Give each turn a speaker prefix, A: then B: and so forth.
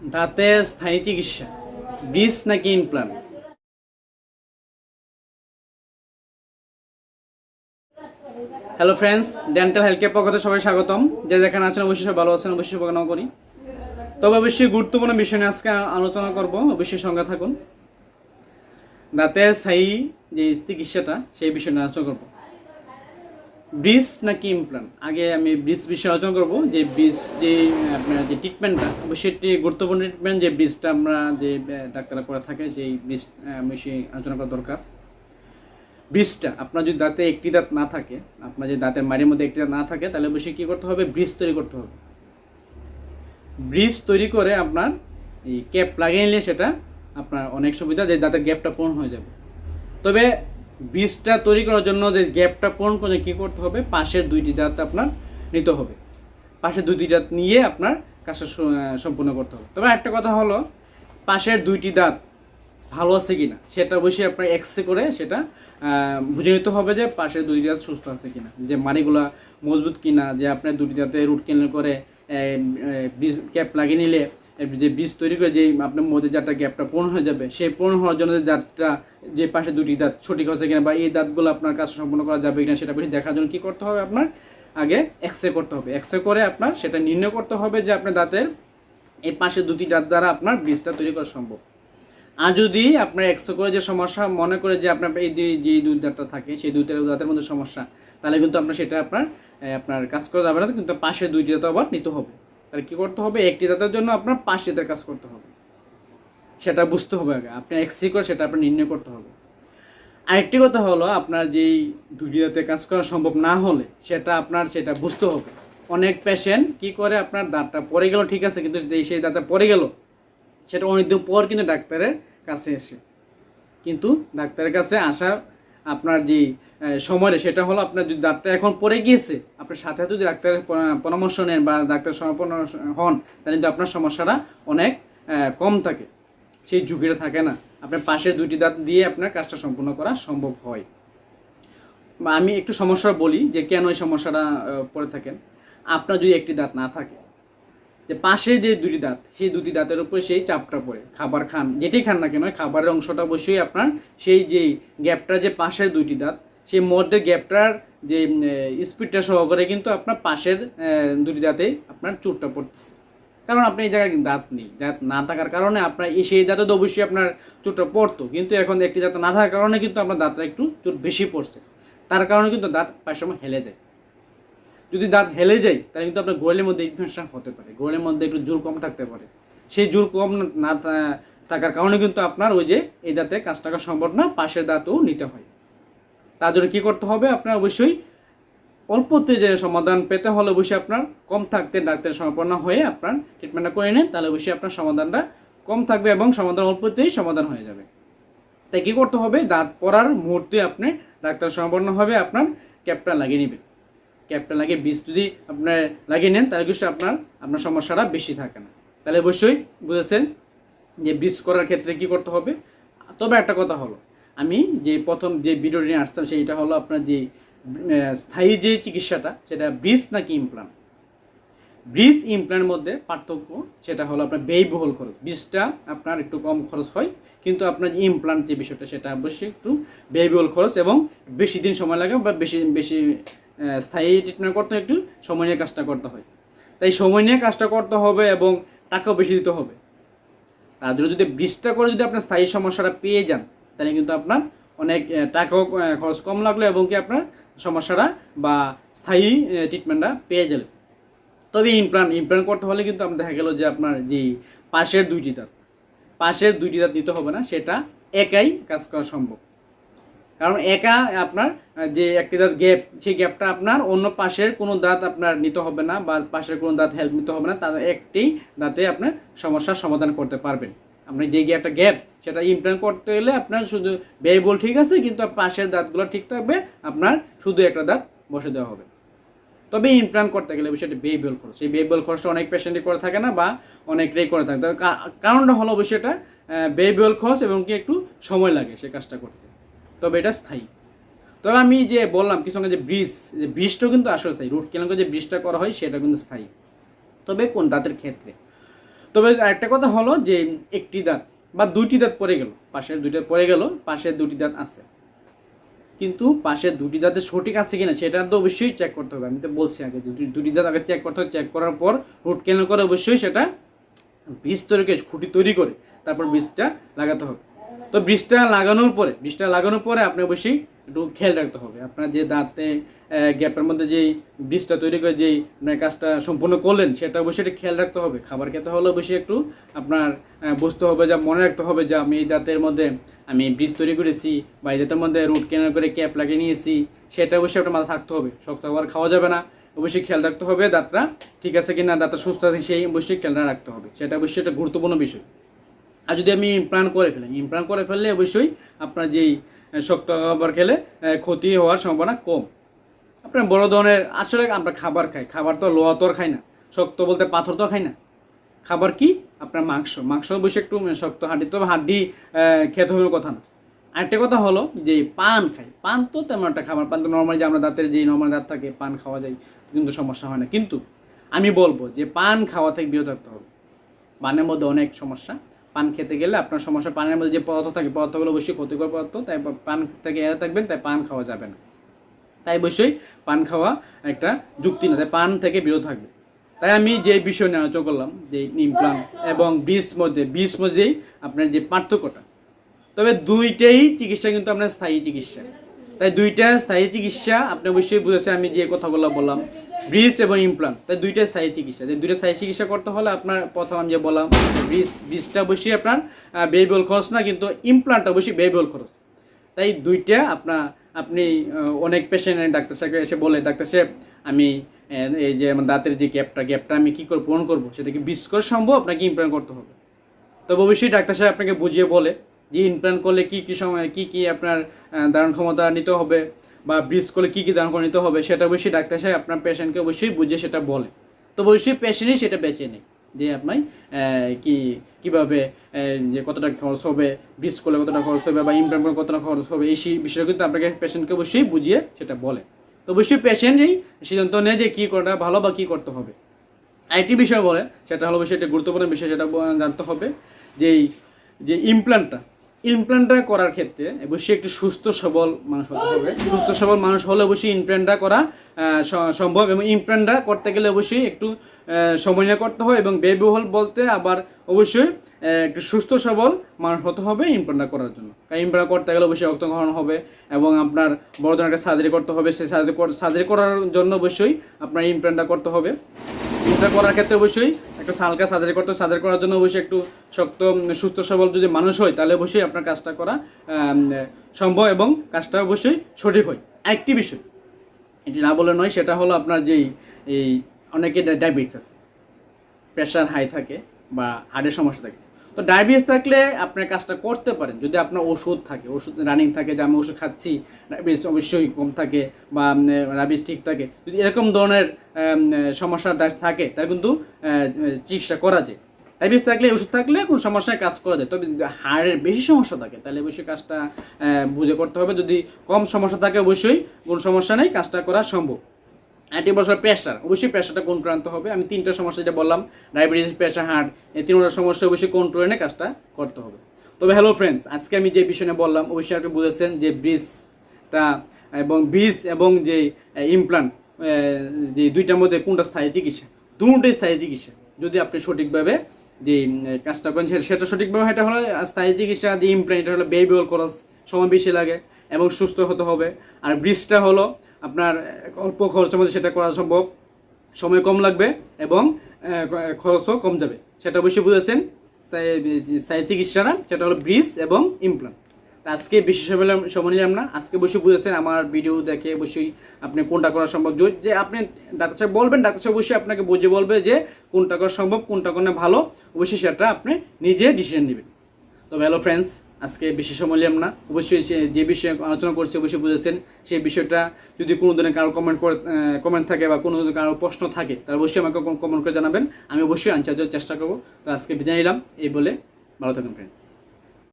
A: দাঁতের স্থায়ী চিকিৎসা, ব্রিজ নাকি implant hello friends dental health care পক্ষতে সবাই স্বাগতম। যে যেখানে আছেন, অবশ্যই সব ভালো আছেন, অবশ্যই কামনা করি। তবে অবশ্যই গুরুত্বপূর্ণ বিষয় নিয়ে আজকে আলোচনা করব, অবশ্যই সঙ্গে থাকুন। দাঁতের স্থায়ী যে চিকিৎসাটা, সেই বিষয় আলোচনা করব। ব্রিজ নাকি ইমপ্লান্ট আগে আমি ব্রিজ বিষয়ে আলোচনা করব। যে ব্রিজ যে, আপনার যে ট্রিটমেন্টটা অবশ্যই একটি গুরুত্বপূর্ণ ট্রিটমেন্ট যে ব্রিজটা আমরা যে ডাক্তাররা করে থাকে, সেই ব্রিজ অবশ্যই আলোচনা করা দরকার। ব্রিজটা, আপনার যদি দাঁতে একটি দাঁত না থাকে, আপনার যদি দাঁতের মাড়ির মধ্যে একটি দাঁত না থাকে, তাহলে অবশ্যই কী করতে হবে? ব্রিজ তৈরি করতে হবে। ব্রিজ তৈরি করে আপনার এই ক্যাপ লাগিয়ে নিলে সেটা আপনার অনেক সুবিধা, যে দাঁতের গ্যাপটা পূরণ হয়ে যাবে। তবে ব্রিজটা তৈরি করার জন্য যে গ্যাপটা পূরণ করে কী করতে হবে? পাশের দুইটি দাঁত আপনার নিতে হবে। পাশের দুইটি দাঁত নিয়ে আপনার কাজটা সম্পূর্ণ করতে হবে। তবে একটা কথা হলো, পাশের দুইটি দাঁত ভালো আছে কি না সেটা অবশ্যই আপনার এক্সরে করে সেটা বুঝে নিতে হবে যে পাশের দুই দাঁত সুস্থ আছে কিনা, যে মাড়িগুলা মজবুত কিনা, যে আপনার দুটি দাঁতে রুট ক্যানেল করে ক্যাপ লাগিয়ে নিলে যে বীজ তৈরি করে যে আপনার মধ্যে যাত্রা গ্যাপটা পূর্ণ হয়ে যাবে, সেই পূর্ণ হওয়ার জন্য যে দাঁতটা, যে পাশে দুটি দাঁত সঠিক হচ্ছে কিনা বা এই দাঁতগুলো আপনার কাজ সম্পন্ন করা যাবে কিনা সেটা বেশি দেখার জন্য কী করতে হবে আপনার? আগে এক্সরে করতে হবে। এক্সরে করে আপনার সেটা নির্ণয় করতে হবে যে আপনার দাঁতের এই পাশে দুটি দাঁত দ্বারা আপনার বীজটা তৈরি করা সম্ভব। আর যদি আপনার এক্সরে করে যে সমস্যা, মনে করে যে আপনার এই যে দুই দাঁতটা থাকে, সেই দুই দাঁতের মধ্যে সমস্যা, তাহলে কিন্তু আপনার সেটা আপনার আপনার কাজ করা যাবে না, কিন্তু পাশে দুইটি দাঁত আবার নিতে হবে। তাহলে কী করতে হবে? একটি দাঁতের জন্য আপনার পাঁচ দাঁতের কাজ করতে হবে। সেটা বুঝতে হবে আগে। আপনি এক্সরে করে সেটা আপনার নির্ণয় করতে হবে। আরেকটি কথা হলো, আপনার যেই দুটি দাঁতে কাজ করা সম্ভব না হলে সেটা আপনার, সেটা বুঝতে হবে। অনেক পেশেন্ট কি করে? আপনার দাঁতটা পড়ে গেল, ঠিক আছে, কিন্তু সেই দাঁতটা পড়ে গেল, সেটা অনেকদিন পর কিন্তু ডাক্তারের কাছে এসে। কিন্তু ডাক্তারের কাছে আসা আপনার যে আহ, সময়টা সেটা হলো আপনার যদি দাঁতটা এখন পড়ে গিয়েছে আপনার সাথে সাথে যদি ডাক্তারের পরামর্শ নেন বা ডাক্তার সমর্পণ হন তাহলে কিন্তু আপনার সমস্যাটা অনেক কম থাকে। সেই ঝুঁকিটা থাকে না। আপনার পাশের দুইটি দাঁত দিয়ে আপনার কাজটা সম্পূর্ণ করা সম্ভব হয়। আমি একটু সমস্যা বলি যে কেন এই সমস্যাটা পড়ে থাকেন। আপনার যদি একটি দাঁত না থাকে যে পাশের যে দুটি দাঁত, সেই দুটি দাঁতের উপরে সেই চাপটা পড়ে। খাবার খান, যেটাই খান না কেন খাবারের অংশটা অবশ্যই আপনার সেই যে গ্যাপটা যে পাশের দুইটি দাঁত, সেই মধ্যে গ্যাপটার যে স্পিডটা সহকারে কিন্তু আপনার পাশের দুটি দাঁতে আপনার চোটটা পড়তেছে। কারণ আপনি এই জায়গায় দাঁত নেই। দাঁত না থাকার কারণে আপনার এই সেই দাঁতে তো অবশ্যই আপনার চোটটা পড়তো। কিন্তু এখন একটি দাঁত না থাকার কারণে কিন্তু আপনার দাঁতটা একটু চোট বেশি পড়ছে। তার কারণে কিন্তু দাঁত প্রায় সময় হেলে যায়। যদি দাঁত হেলে যায়, তাহলে কিন্তু আপনার গোড়ের মধ্যে ইনফেকশন হতে পারে। গোড়ের মধ্যে একটু জোর কম থাকতে পারে। সেই জোর কম না থাকার কারণে কিন্তু আপনার ওই যে এই দাঁতে কাজ টাকা সম্ভব না পাশের দাঁতও নিতে হয়। তার জন্য কী করতে হবে? আপনার অবশ্যই অল্পতে যে সমাধান পেতে হলে অবশ্যই আপনার কম থাকতে ডাক্তারের সম্পন্ন হয়ে আপনার ট্রিটমেন্টটা করে নেন, তাহলে অবশ্যই আপনার সমাধানটা কম থাকবে এবং সমাধান অল্পতেই সমাধান হয়ে যাবে। তাই কী করতে হবে? দাঁত পড়ার মুহূর্তে আপনি ডাক্তার সমর্পন্ন হবে, আপনার ক্যাপটা লাগিয়ে নেবেন। ক্যাপটা লাগিয়ে বীজ যদি আপনার লাগিয়ে নেন, তাহলে কিছু আপনার আপনার সমস্যাটা বেশি থাকে না। তাহলে অবশ্যই বুঝেছেন যে বীজ করার ক্ষেত্রে কি করতে হবে? তবে একটা কথা হলো, আমি যে প্রথম যে ভিডিওটি নিয়ে আসছিলাম, সেইটা হলো আপনার যে স্থায়ী যে চিকিৎসাটা, সেটা ব্রিজ নাকি ইমপ্লান্ট ব্রিজ ইমপ্লান্টের মধ্যে পার্থক্য সেটা হলো আপনার ব্যয়বহুল খরচ। বীজটা আপনার একটু কম খরচ হয়, কিন্তু আপনার ইমপ্লান্ট যে বিষয়টা, সেটা অবশ্যই একটু ব্যয়বহুল খরচ এবং বেশি দিন সময় লাগে বা বেশি বেশি স্থায়ী ট্রিটমেন্ট করতে একটু সময় নিয়ে কাজটা করতে হয়। তাই সময় নিয়ে কাজটা করতে হবে এবং টাকাও বেশি দিতে হবে। জন্য যদি ব্রিজটা করে যদি আপনার স্থায়ী সমস্যাটা পেয়ে যান, তাহলে কিন্তু আপনার অনেক টাকাও খরচ কম লাগল এবং কি আপনার সমস্যাটা বা স্থায়ী ট্রিটমেন্টটা পেয়ে গেলেন। তবে ইমপ্লান্ট ইমপ্লান্ট করতে হলে কিন্তু আপনার দেখা গেল যে আপনার যে পাশের দুইটি দাঁত, পাশের দুইটি দাঁত নিতে হবে না, সেটা একাই কাজ করা সম্ভব। কারণ একা আপনার যে একটি দাঁত গ্যাপ সেই গ্যাপটা আপনার অন্য পাশের কোনো দাঁত আপনার নিতে হবে না বা পাশের কোনো দাঁত হেল্প নিতে হবে না তার একটি দাঁতে আপনার সমস্যার সমাধান করতে পারবেন। আপনি যে গ্যাপটা গ্যাপ সেটা ইমপ্লান্ট করতে গেলে আপনার শুধু ব্যয়বহুল ঠিক আছে কিন্তু পাশের দাঁতগুলো ঠিক থাকবে আপনার শুধু একটা দাঁত বসে দেওয়া হবে। তবে ইমপ্লান্ট করতে গেলে বিষয়টা ব্যয়বহুল খরচ। সেই ব্যয়বহুল খরচটা অনেক পেশেন্টই করে থাকে না বা অনেকটাই করে থাকে। কারণটা হলো অবশ্যই এটা আহ, ব্যয়বহুল খরচ এবং কি একটু সময় লাগে সে কাজটা করতে। তবে এটা স্থায়ী। তবে আমি যে বললাম কিছু সঙ্গে যে ব্রিজ, যে ব্রিজটাও কিন্তু আসলে স্থায়ী। রুট কেনাকে যে ব্রিজটা করা হয়, সেটা কিন্তু স্থায়ী। তবে কোন দাঁতের ক্ষেত্রে? তবে একটা কথা হলো যে একটি দাঁত বা দুইটি দাঁত পড়ে গেল। পাশের দুইটা পরে গেল, পাশের দুটি দাঁত আছে। কিন্তু পাশের দুটি দাঁতের সঠিক আছে কিনা, সেটা তো অবশ্যই চেক করতে হবে। আমি তো বলছি আগে দুটি- দাঁত আগে চেক করতে হবে। চেক করার পর রুট ক্যানেল করে অবশ্যই সেটা বীজ তৈরি করে, খুঁটি তৈরি করে, তারপর বীজটা লাগাতে হবে। তো বীজটা লাগানোর পরে বীজটা লাগানোর পরে আপনি অবশ্যই একটু খেয়াল রাখতে হবে। আপনার যে দাঁতে গ্যাপের মধ্যে যেই বীজটা তৈরি করে যেই কাজটা সম্পূর্ণ করলেন, সেটা অবশ্যই একটু খেয়াল রাখতে হবে। খাবার খেতে হলে অবশ্যই একটু আপনার বুঝতে হবে যা, মনে রাখতে হবে যে আমি এই দাঁতের মধ্যে, আমি বীজ তৈরি করেছি বা এই দাঁতের মধ্যে রুট কেনার করে ক্যাপ লাগিয়ে নিয়েছি, সেটা অবশ্যই আপনার মাথা থাকতে হবে। শক্ত খাবার খাওয়া যাবে না। অবশ্যই খেয়াল রাখতে হবে দাঁতটা ঠিক আছে কিনা, দাঁতটা সুস্থ আছে সেই অবশ্যই খেয়াল রাখতে হবে। সেটা অবশ্যই একটা গুরুত্বপূর্ণ বিষয়। আর যদি আমি ইমপ্লান্ট করে ফেলি ইমপ্লান্ট করে ফেললে অবশ্যই আপনার যেই শক্ত খাবার খেলে ক্ষতি হওয়ার সম্ভাবনা কম। আপনার বড় ধরনের আসলে আমরা খাবার খাই। খাবার তো লোহা তো আর খাই না। শক্ত বলতে পাথর তো খাই না। খাবার কি? আপনার মাংস। মাংস অবশ্যই একটু শক্ত হাড্ডি তো হাড্ডি খেতে হবে কথা না। আরেকটা কথা হলো যে পান খাই। পান তো তেমন একটা খাবার। পান তো নর্মালি যে আমরা দাঁতের যেই নর্মাল দাঁত থাকে, পান খাওয়া যায়, কিন্তু সমস্যা হয় না। কিন্তু আমি বলব যে পান খাওয়া থেকে বিরত থাকতে হবে। পানের মধ্যে অনেক সমস্যা। পান খেতে গেলে আপনার সমস্যা, পানের মধ্যে যে পদার্থ থাকে, পদার্থগুলো অবশ্যই ক্ষতিকর পদার্থ, তাই পান থেকে এড়ে থাকবেন, তাই পান খাওয়া যাবে না। তাই অবশ্যই পান খাওয়া একটা যুক্তি না, তাই পান থেকে বিরত থাকবে। তাই আমি যে বিষয় নিয়ে আলোচনা করলাম, যে ইমপ্লান্ট এবং বিষ মধ্যে বিষ মধ্যেই আপনার যে পার্থক্যটা, তবে দুইটাই চিকিৎসা কিন্তু আপনার স্থায়ী চিকিৎসা। তাই দুইটা স্থায়ী চিকিৎসা আপনি অবশ্যই বুঝেছেন আমি যে কথাগুলো বললাম। ব্রিজ এবং ইমপ্লান্ট তাই দুইটা স্থায়ী চিকিৎসা। যে দুইটা স্থায়ী চিকিৎসা করতে হলে আপনার প্রথম আমি যে বললাম, ব্রিজ, ব্রিজটা অবশ্যই আপনার ব্যয়বহুল খরচ না, কিন্তু ইমপ্লান্ট অবশ্যই ব্যয়বহুল খরচ। তাই দুইটা আপনার আপনি অনেক পেশেন্ট ডাক্তার সাহেব এসে বলে, ডাক্তার সাহেব, আমি এই যে আমার দাঁতের যে গ্যাপটা গ্যাপটা আমি কী করে পূরণ করব? সেটা কি বিষ করে সম্ভব? আপনাকে ইমপ্লান্ট করতে হবে? তবে অবশ্যই ডাক্তার সাহেব আপনাকে বুঝিয়ে বলে যে ইমপ্লান্ট করলে কি কি সময়, কি কি আপনার ধারণ ক্ষমতা নিতে হবে বা ব্রিজ করলে কি কি ধারণ ক্ষমতা নিতে হবে, সেটা অবশ্যই ডাক্তার সাহেব আপনার পেশেন্টকে অবশ্যই বুঝিয়ে সেটা বলে। তো অবশ্যই পেশেন্টই সেটা বেছে নেই যে আপনি কি, কীভাবে যে কতটা খরচ হবে ব্রিজ করলে কতটা খরচ হবে বা ইমপ্লান্ট করলে কতটা খরচ হবে, এই সেই বিষয়টা কিন্তু আপনাকে পেশেন্টকে অবশ্যই বুঝিয়ে সেটা বলে। তো অবশ্যই পেশেন্টই সিদ্ধান্ত নেয় যে কী করাটা ভালো বা কী করতে হবে। আরেকটি বিষয় বলে, সেটা হলো বিষয় একটা গুরুত্বপূর্ণ বিষয়, সেটা জানতে হবে যে যে ইমপ্লান্টটা ইমপ্লান্টটা করার ক্ষেত্রে অবশ্যই একটি সুস্থ সবল মানুষ হতে হবে। সুস্থ সবল মানুষ হলে অবশ্যই ইমপ্ল্যান্টটা করা সম্ভব এবং ইমপ্লান্টটা করতে গেলে অবশ্যই একটু সময় নিয়ে করতে হয় এবং ব্যয়বহুল বলতে আবার অবশ্যই একটু সুস্থ সবল মানুষ হতে হবে ইমপ্লান্টটা করার জন্য। কারণ ইমপ্লান্ট করতে গেলে অবশ্যই রক্তগ্রহণ হবে এবং আপনার বড় ধরনের একটা সার্জারি করতে হবে, সেই সার্জারি সার্জারি করার জন্য অবশ্যই আপনার ইমপ্লান্টটা করতে হবে। এটা করার ক্ষেত্রে অবশ্যই একটু হালকা সার্জারি করতে সার্জারি করার জন্য অবশ্যই একটু শক্ত সুস্থ সবল যদি মানুষ হয়, তাহলে অবশ্যই আপনার কাজটা করা সম্ভব এবং কাজটা অবশ্যই সঠিক হয়। একটি বিষয় এটি না বলে নয়, সেটা হলো আপনার যেই, এই অনেকে ডায়াবেটিস আছে। প্রেশার হাই থাকে বা হার্টের সমস্যা থাকে। তো ডায়াবেটিস থাকলে আপনার কাজটা করতে পারেন। যদি আপনার ওষুধ থাকে, ওষুধ রানিং থাকে, যে আমি ওষুধ খাচ্ছি ডায়াবেটিস অবশ্যই কম থাকে বা ডায়াবেটিস ঠিক থাকে। যদি এরকম ধরনের সমস্যা থাকে, তাহলে কিন্তু চিকিৎসা করা যায়। ডায়াবেটিস থাকলে ওষুধ থাকলে কোনো সমস্যায় কাজ করা যায়। তবে হাড়ের বেশি সমস্যা থাকে, তাহলে অবশ্যই কাজটা বুঝে করতে হবে। যদি কম সমস্যা থাকে, অবশ্যই কোনো সমস্যা নেই, কাজটা করা সম্ভব। একটি বছর প্রেশার অবশ্যই প্রেশারটা আনতে হবে। আমি তিনটা সমস্যা যেটা বললাম ডায়াবেটিস প্রেশার হার্ট এই তিনটা সমস্যা অবশ্যই কন্ট্রোল এনে কাজটা করতে হবে। তবে হ্যালো ফ্রেন্ডস আজকে আমি যে বিষয়ে বললাম, অবশ্যই আপনি বুঝেছেন যে ব্রিজটা এবং ব্রিজ এবং যে ইমপ্লান্ট যে দুইটার মধ্যে কোনটা স্থায়ী চিকিৎসা? দুটোই স্থায়ী চিকিৎসা। যদি আপনি সঠিকভাবে যে কাজটা করেন সেটা সঠিকভাবে এটা হলো স্থায়ী চিকিৎসা, যে ইমপ্ল্যান্ট এটা হলো ব্যয়বহুল খরচ সময় বেশি লাগে এবং সুস্থ হতে হবে। আর ব্রিজটা হলো আপনার অল্প খরচের মধ্যে সেটা করা সম্ভব। সময় কম লাগবে এবং খরচও কম যাবে। সেটা অবশ্যই বুঝেছেন। স্থায়ী চিকিৎসাটা সেটা হলো ব্রিজ এবং ইমপ্লান্ট আজকে বেশি সময় সময় নিলাম না। আজকে বসে বুঝেছেন আমার ভিডিও দেখে অবশ্যই আপনি কোনটা করা সম্ভব। যে আপনি ডাক্তার সাহেব বলবেন, ডাক্তার সাহেব বসে আপনাকে বুঝে বলবে যে কোনটা করা সম্ভব, কোনটা করলে ভালো। অবশ্যই সেটা আপনি নিজে ডিসিশন নেবেন। তবে হ্যালো ফ্রেন্ডস আজকে বেশি সময় নিলাম না। অবশ্যই যে বিষয়ে আলোচনা করছি, অবশ্যই বুঝেছেন। সেই বিষয়টা যদি কোনো ধরনের কারও কমেন্ট করে কমেন্ট থাকে বা কোনো ধরনের কারও প্রশ্ন থাকে, তাহলে অবশ্যই আমাকে কমেন্ট করে জানাবেন। আমি অবশ্যই আনসার দেওয়ার চেষ্টা করব। তো আজকে বিদায় নিলাম। এই বলে ভালো থাকুন ফ্রেন্ডস